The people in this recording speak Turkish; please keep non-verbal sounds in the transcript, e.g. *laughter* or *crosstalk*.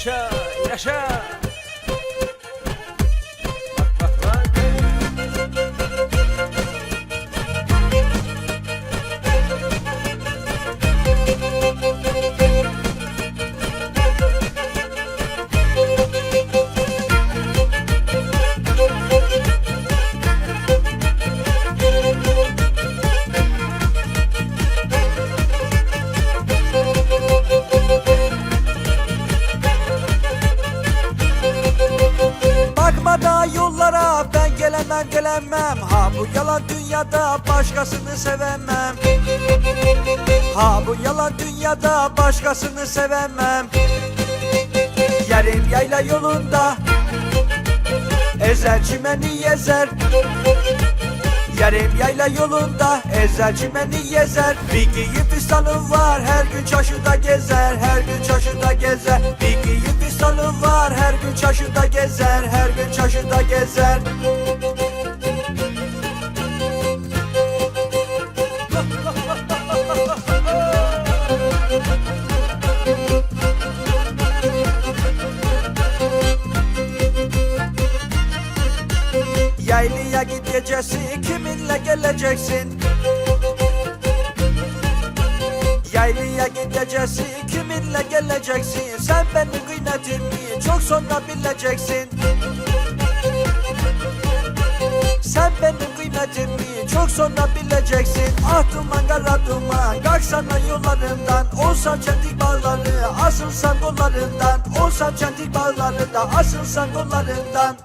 Yaşa, yaşa. Yollara ben gelemem gelemem. Ha bu yalan dünyada başkasını sevemem. Ha bu yalan dünyada başkasını sevemem. Yerim yayla yolunda Ezer çimeni yezer Yerim yayla yolunda ezer çimeni yezer. Bir giyip fistanım var her gün çarşıda gezer. Her gün çarşıda gezer. Bir giyip fistanım var her gün çarşıda gezer. Her gün çarşıda gezer *laughs* Yaylaya gideceksin kiminle geleceksin? Yaylaya gideceksin kiminle geleceksin? Sen benim kıymetimi çok sonra bileceksin. Sen benim kıymetimi çok sonra bileceksin. Ah duman kara duman Kalksana yollarından. Olsan çentik bağları Asılsan kollarından. Olsan çentik bağlarında Asılsan kollarından